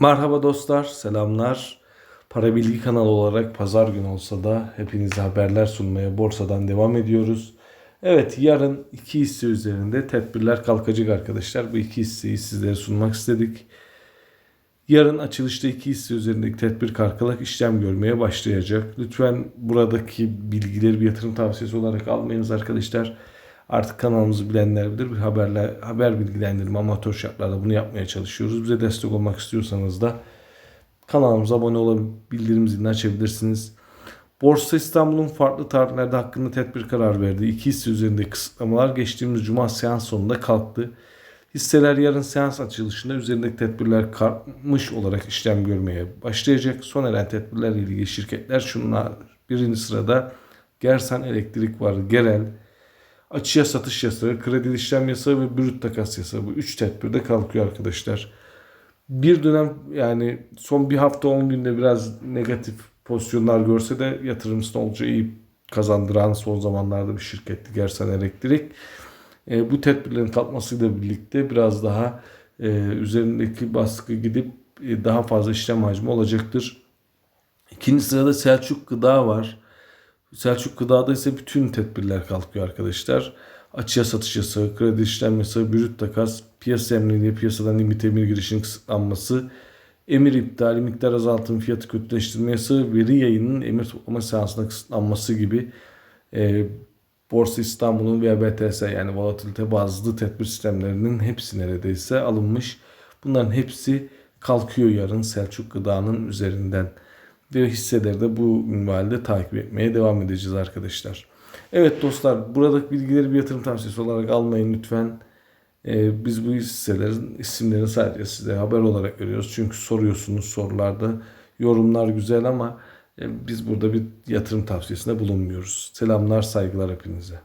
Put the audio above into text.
Merhaba dostlar, selamlar. Para Bilgi kanalı olarak pazar günü olsa da hepinize haberler sunmaya borsadan devam ediyoruz. Evet yarın iki hisse üzerinde tedbirler kalkacak arkadaşlar. Bu iki hisseyi sizlere sunmak istedik. Yarın açılışta iki hisse üzerindeki tedbir kalkarak işlem görmeye başlayacak. Lütfen buradaki bilgileri bir yatırım tavsiyesi olarak almayınız arkadaşlar. Artık kanalımızı bilenler bilir. Bir haberler, haber bilgilendirme amatör şartlarda bunu yapmaya çalışıyoruz. Bize destek olmak istiyorsanız da kanalımıza abone olup bildirim zilini açabilirsiniz. Borsa İstanbul'un farklı tarihlerde hakkında tedbir karar verdi. İki hisse üzerinde kısıtlamalar geçtiğimiz cuma seans sonunda kalktı. Hisseler yarın seans açılışında üzerindeki tedbirler kalkmış olarak işlem görmeye başlayacak. Son eren tedbirlerle ilgili şirketler şunlar. Birinci sırada Gersan Elektrik var. Gerel, açıya satış yasağı, kredi işlem yasağı ve brüt takas yasağı. Bu üç tedbirde kalkıyor arkadaşlar. Bir dönem yani son bir hafta 10 günde biraz negatif pozisyonlar görse de yatırımcısına olacağı iyi kazandıran son zamanlarda bir şirketti Gersan Elektrik. E, bu tedbirlerin kalkmasıyla birlikte biraz daha e, üzerindeki baskı gidip e, daha fazla işlem hacmi olacaktır. İkinci sırada Selçuk Gıda var. Selçuk Gıda'da ise bütün tedbirler kalkıyor arkadaşlar. Açığa satış yasağı, kredi işlem yasağı, brüt takas, piyasa emriyle piyasadan limit emir girişinin kısıtlanması, emir iptali, miktar azaltım, fiyatı kötüleştirme yasağı, veri yayının emir toplama seansına kısıtlanması gibi e, Borsa İstanbul'un ve BTS yani volatilite bazlı tedbir sistemlerinin hepsi neredeyse alınmış. Bunların hepsi kalkıyor yarın Selçuk Gıda'nın üzerinden. Ve hisseleri de bu minvalde takip etmeye devam edeceğiz arkadaşlar. Evet dostlar buradaki bilgileri bir yatırım tavsiyesi olarak almayın lütfen. Ee, biz bu hisselerin isimlerini sadece size haber olarak veriyoruz. Çünkü soruyorsunuz sorularda. Yorumlar güzel ama e, biz burada bir yatırım tavsiyesinde bulunmuyoruz. Selamlar saygılar hepinize.